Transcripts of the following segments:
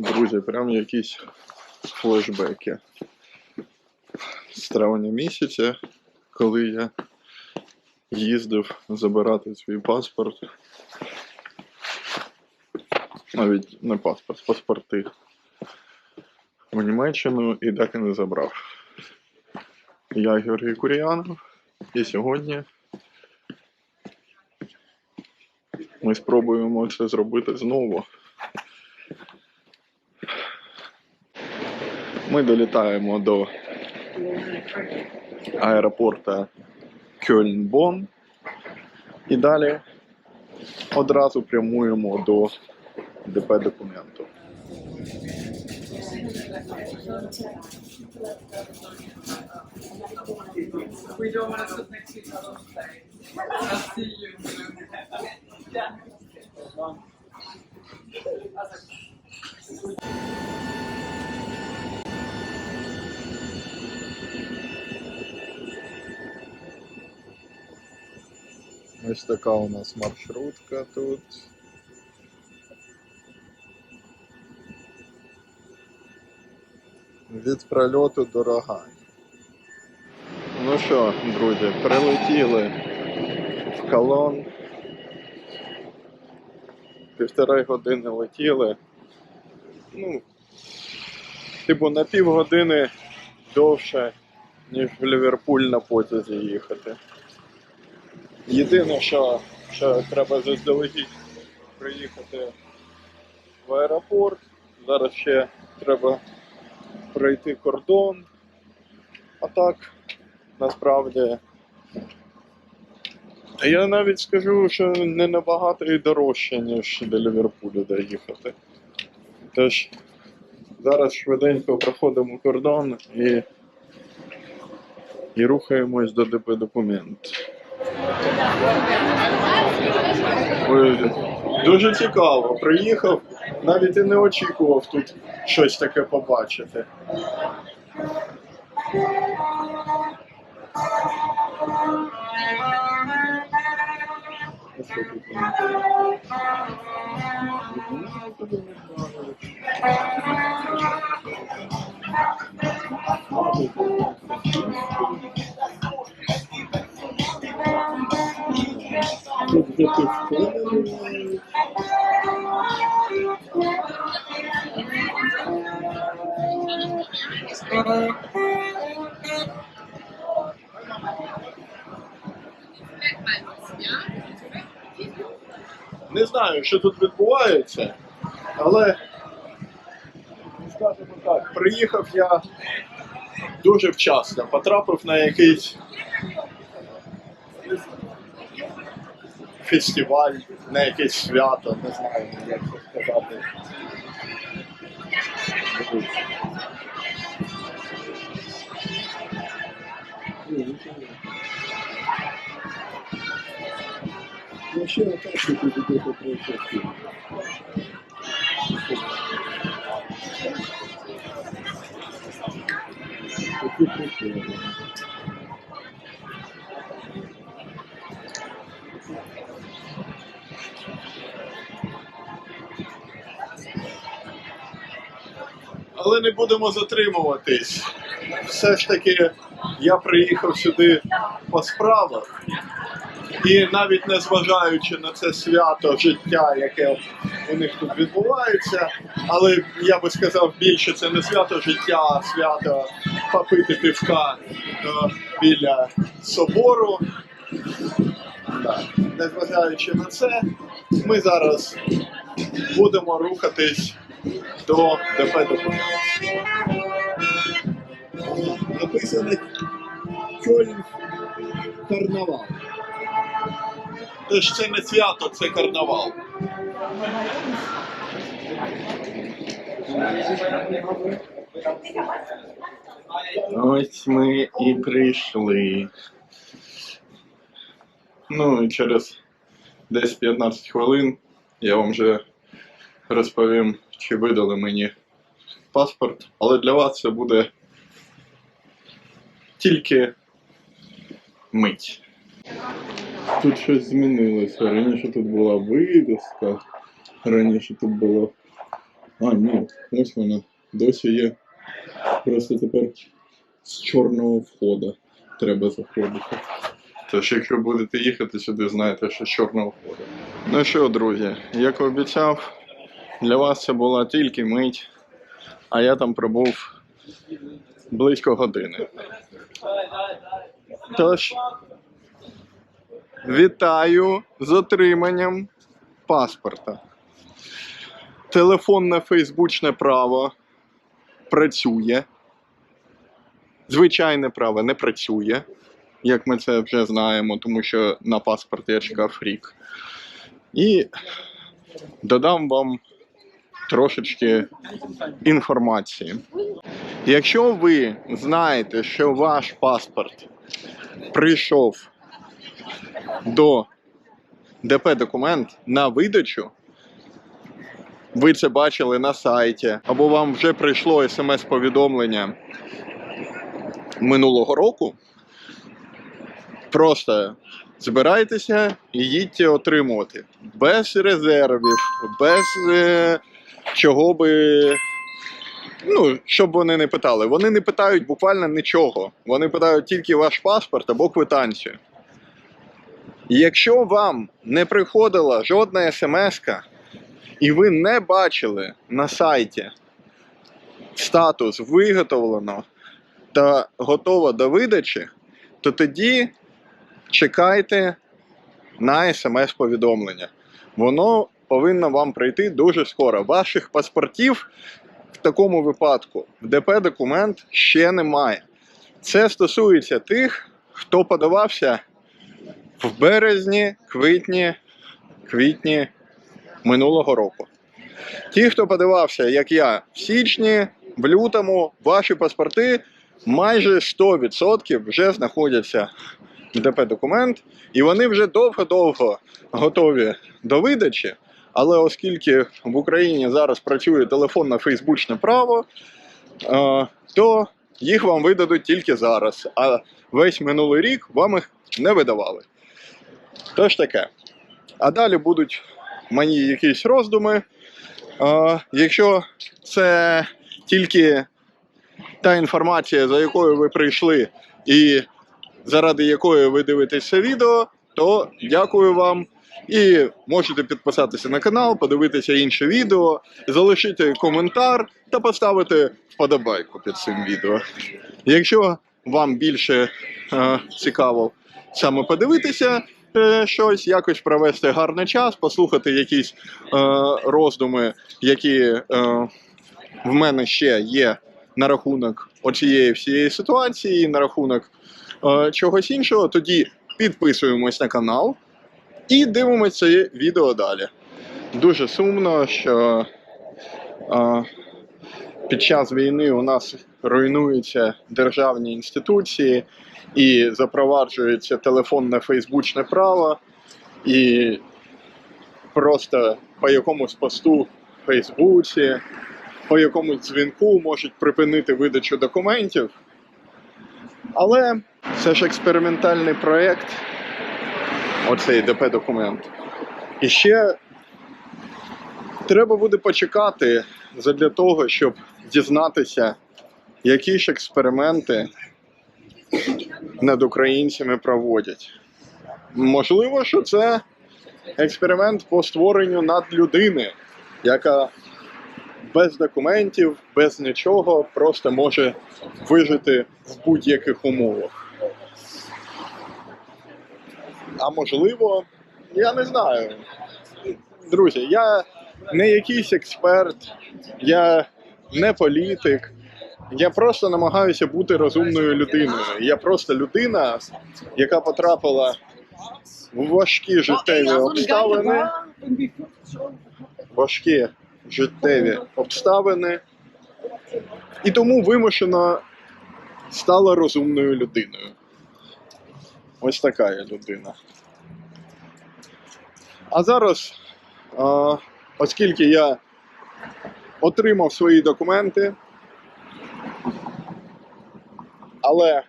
Друзі, прям якісь флешбеки. З травня місяця, коли я їздив забирати свій паспорт. Навіть не паспорт, паспорти. В Німеччину і так і не забрав. Я Георгій Куріянов, і сьогодні ми спробуємо це зробити знову. Ми долітаємо до аеропорта Кьольн-Бон і далі одразу прямуємо до ДП документу. We you. Ось така у нас маршрутка тут. Від прольоту до Рогані. Ну що, друзі, прилетіли в колон. Півтори години летіли. Ну, типу на півгодини довше, ніж в Ліверпуль на потязі їхати. Єдине, що, що треба заздалегідь приїхати в аеропорт. Зараз ще треба пройти кордон. А так, насправді. Я навіть скажу, що не набагато і дорожче, ніж до Ліверпулю доїхати. Тож зараз швиденько проходимо кордон і, і рухаємось до ДП документ. Дуже цікаво. Приїхав, навіть і не очікував тут щось таке побачити. А що у нас? Не знаю, що тут відбувається, але скажімо так, приїхав я дуже вчасно, потрапив на якийсь фестиваль, на якесь свято, не знаю, як це сказати. Я ще не так, що тут іде по процесу. Такі Але не будемо затримуватись. Все ж таки, я приїхав сюди по справах. І навіть не зважаючи на це свято життя, яке у них тут відбувається, але я би сказав більше це не свято життя, а свято попити пивка е, біля собору. Так. Незважаючи на це, ми зараз будемо рухатись до ДП документів. Написано карнавал. Тож це не свято, це карнавал. Ось ми і прийшли. Ну і через десь 15 хвилин я вам вже розповім, чи видали мені паспорт, але для вас це буде тільки мить. Тут щось змінилося. Раніше тут була вивіска, раніше тут було А, ні, ось вона. Досі є. Просто тепер з чорного входу треба заходити. Тож, якщо будете їхати сюди, знайте, що з чорного входу. Ну що, друзі, як обіцяв, для вас це була тільки мить, а я там пробув близько години. Тож, вітаю з отриманням паспорта. Телефонне фейсбучне право працює. Звичайне право не працює, як ми це вже знаємо, тому що на паспорт я чекав рік. І додам вам трошечки інформації. Якщо ви знаєте, що ваш паспорт прийшов до ДП документ на видачу, ви це бачили на сайті, або вам вже прийшло смс-повідомлення минулого року, просто збирайтеся і їдьте отримувати. Без резервів, без е, чого би. Ну, щоб вони не питали. Вони не питають буквально нічого. Вони питають тільки ваш паспорт або квитанцію. Якщо вам не приходила жодна смс, і ви не бачили на сайті статус виготовлено та готово до видачі, то тоді чекайте на смс-повідомлення. Воно повинно вам прийти дуже скоро. Ваших паспортів в такому випадку в ДП документ ще немає. Це стосується тих, хто подавався в березні, квітні, квітні минулого року. Ті, хто подавався, як я, в січні, в лютому, ваші паспорти майже 100% вже знаходяться в ДП документ, і вони вже довго-довго готові до видачі. Але оскільки в Україні зараз працює телефонне фейсбучне право, е, то їх вам видадуть тільки зараз. А весь минулий рік вам їх не видавали. Тож таке. А далі будуть мої якісь роздуми. Е, Якщо це тільки та інформація, за якою ви прийшли, і заради якої ви дивитесь це відео, то дякую вам. І можете підписатися на канал, подивитися інше відео, залишити коментар та поставити вподобайку під цим відео. Якщо вам більше е, цікаво саме подивитися е, щось, якось провести гарний час, послухати якісь е, роздуми, які е, в мене ще є на рахунок оцієї всієї ситуації, на рахунок е, чогось іншого, тоді підписуємось на канал і дивимося відео далі. Дуже сумно, що е, під час війни у нас руйнуються державні інституції і запроваджується телефонне фейсбучне право, і просто по якомусь посту в Фейсбуці, по якомусь дзвінку можуть припинити видачу документів. Але це ж експериментальний проєкт, оцей ДП документ. І ще треба буде почекати задля того, щоб дізнатися, які ж експерименти над українцями проводять. Можливо, що це експеримент по створенню надлюдини, яка без документів, без нічого просто може вижити в будь-яких умовах. А можливо, я не знаю. Друзі, я не якийсь експерт, я не політик. Я просто намагаюся бути розумною людиною. Я просто людина, яка потрапила в важкі життєві обставини, важкі життєві обставини, і тому вимушено стала розумною людиною. Ось така я людина. А зараз, оскільки я отримав свої документи, але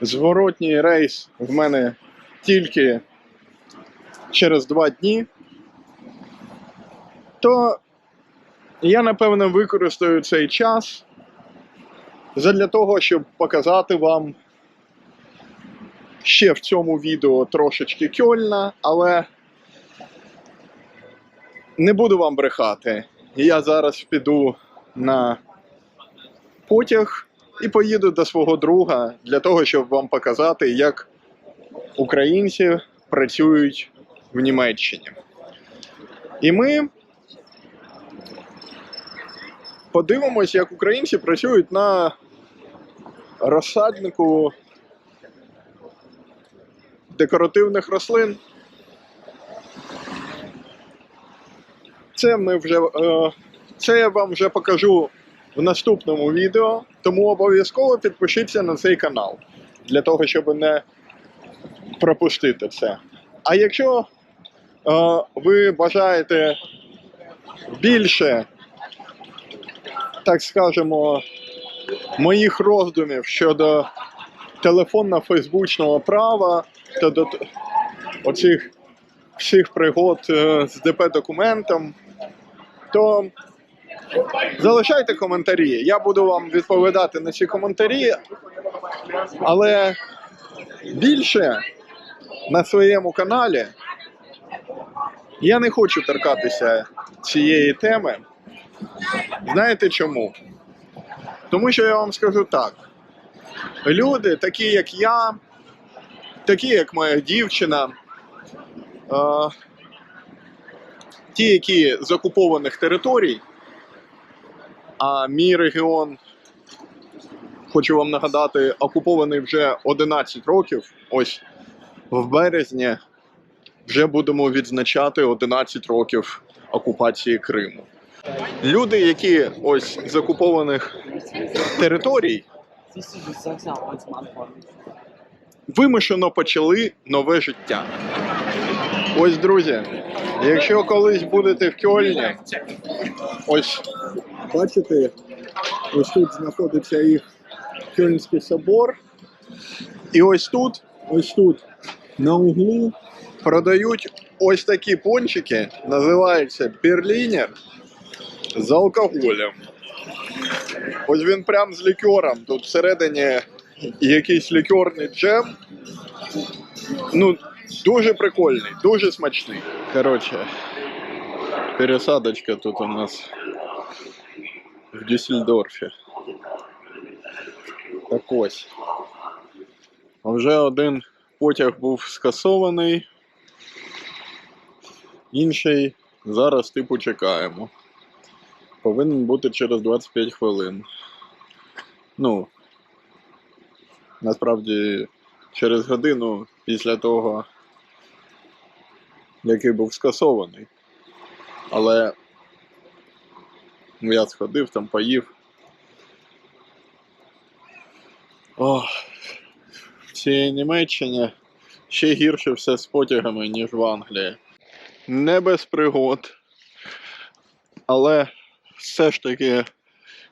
зворотній рейс в мене тільки через два дні, то я напевно використаю цей час задля того, щоб показати вам ще в цьому відео трошечки Кьольна, але не буду вам брехати. Я зараз піду на потяг і поїду до свого друга для того, щоб вам показати, як українці працюють в Німеччині. І ми подивимось, як українці працюють на розсаднику декоративних рослин. Це ми вже е, це я вам вже покажу в наступному відео, тому обов'язково підпишіться на цей канал для того, щоб не пропустити це. А якщо е, ви бажаєте більше, так скажемо, моїх роздумів щодо телефонно-фейсбучного права та до оцих всіх пригод е, з ДП-документом, то залишайте коментарі. Я буду вам відповідати на ці коментарі, але більше на своєму каналі я не хочу торкатися цієї теми. Знаєте чому? Тому що я вам скажу так: люди, такі як я, такі як моя дівчина, ті, які з окупованих територій, а мій регіон, хочу вам нагадати, окупований вже 11 років. Ось в березні вже будемо відзначати 11 років окупації Криму. Люди, які ось з окупованих територій, вимушено почали нове життя. Ось, друзі, якщо колись будете в Кьольні, ось бачите, ось тут знаходиться їх Кьольнський собор. І ось тут, ось тут, на углу, продають ось такі пончики, називаються Берлінер з алкоголем. Ось він прям з лікером. Тут всередині якийсь лікерний джем. Ну, дуже прикольний, дуже смачний. Коротше, пересадочка тут у нас в Дюссельдорфі. Так ось. Вже один потяг був скасований. Інший зараз типу чекаємо. Повинен бути через 25 хвилин. Ну, насправді через годину після того, який був скасований. Але я сходив, там поїв. Ох, в цій Німеччині ще гірше все з потягами, ніж в Англії. Не без пригод. Але все ж таки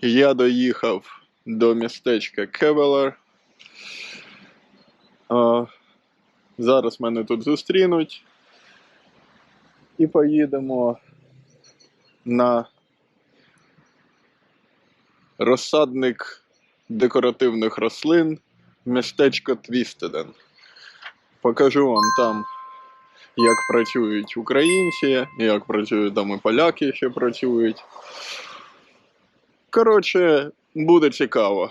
я доїхав до містечка Кевелер. Зараз мене тут зустрінуть. І поїдемо на розсадник декоративних рослин містечко Твістеден. Покажу вам там, як працюють українці, як працюють там і поляки ще працюють. Коротше, буде цікаво.